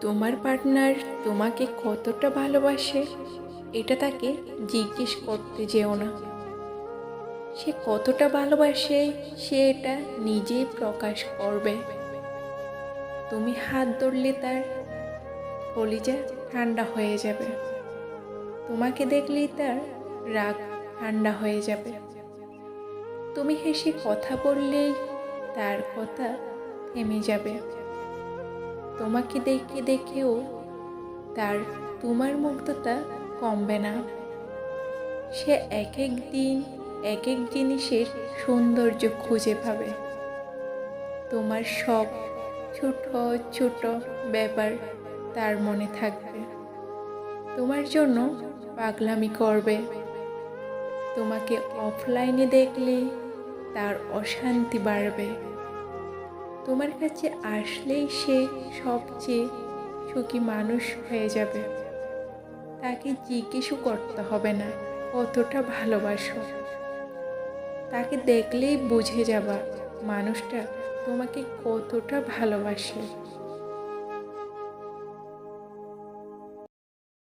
তোমার পার্টনার তোমাকে কতটা ভালোবাসে, এটা তাকে জিজ্ঞেস করতে যেও না। সে কতটা ভালোবাসে, সে এটা নিজেই প্রকাশ করবে। তুমি হাত ধরলে তার কলিজা ঠান্ডা হয়ে যাবে। তোমাকে দেখলেই তার রাগ ঠান্ডা হয়ে যাবে। তুমি হেসে কথা বললেই তার কথা থেমে যাবে। তোমাকে দেখে দেখেও তার তোমার মুগ্ধতা কমবে না। সে এক এক দিন, এক এক জিনিসের সৌন্দর্য খুঁজে পাবে। তোমার সব ছোট ছোট ব্যাপার তার মনে থাকবে। তোমার জন্য পাগলামি করবে। তোমাকে অফলাইনে দেখলে তার অশান্তি বাড়বে। তোমার কাছে আসলেই সে সবচেয়ে সুখী মানুষ হয়ে যাবে। তাকে জিজ্ঞেসও করতে হবে না, কতটা ভালোবাসো। তাকে দেখলেই বুঝে যাবা, মানুষটা তোমাকে কতটা ভালোবাসে।